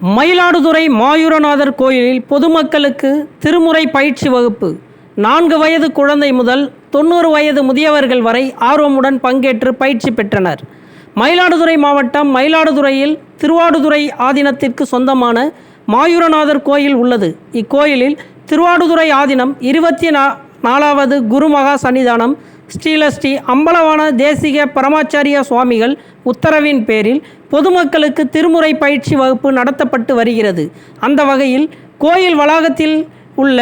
மயிலாடுதுறை மாயூரநாதர் கோயிலில் பொதுமக்களுக்கு திருமுறை பயிற்சி வகுப்பு. நான்கு வயது குழந்தை முதல் தொண்ணூறு வயது முதியவர்கள் வரை ஆர்வமுடன் பங்கேற்று பயிற்சி பெற்றனர். மயிலாடுதுறை மாவட்டம் மயிலாடுதுறையில் திருவாடுதுறை ஆதீனத்திற்கு சொந்தமான மாயூரநாதர் கோயில் உள்ளது. இக்கோயிலில் திருவாடுதுறை ஆதீனம் இருபத்தி நா நாலாவது குருமகா சன்னிதானம் ஸ்ரீலஸ்ரீ அம்பலவான தேசிக பரமாச்சாரிய சுவாமிகள் உத்தரவின் பேரில் பொதுமக்களுக்கு திருமுறை பயிற்சி வகுப்பு நடத்தப்பட்டு வருகிறது. அந்த வகையில் கோயில் வளாகத்தில் உள்ள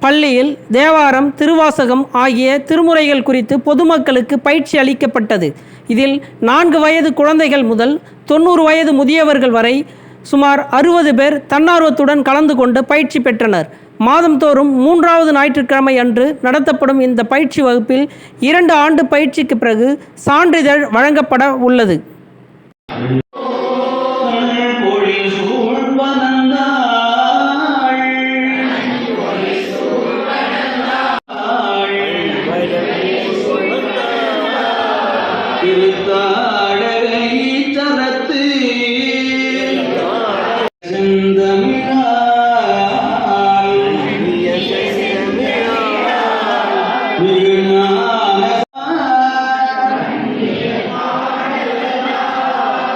பள்ளியில் தேவாரம் திருவாசகம் ஆகிய திருமுறைகள் குறித்து பொதுமக்களுக்கு பயிற்சி அளிக்கப்பட்டது. இதில் நான்கு வயது குழந்தைகள் முதல் தொண்ணூறு வயது முதியவர்கள் வரை சுமார் அறுபது பேர் தன்னார்வத்துடன் கலந்து கொண்டு பயிற்சி பெற்றனர். மாதந்தோறும் மூன்றாவது ஞாயிற்றுக்கிழமை அன்று நடத்தப்படும் இந்த பயிற்சி வகுப்பில் இரண்டு ஆண்டு பயிற்சிக்கு பிறகு சான்றிதழ் வழங்கப்பட உள்ளது. பொழில்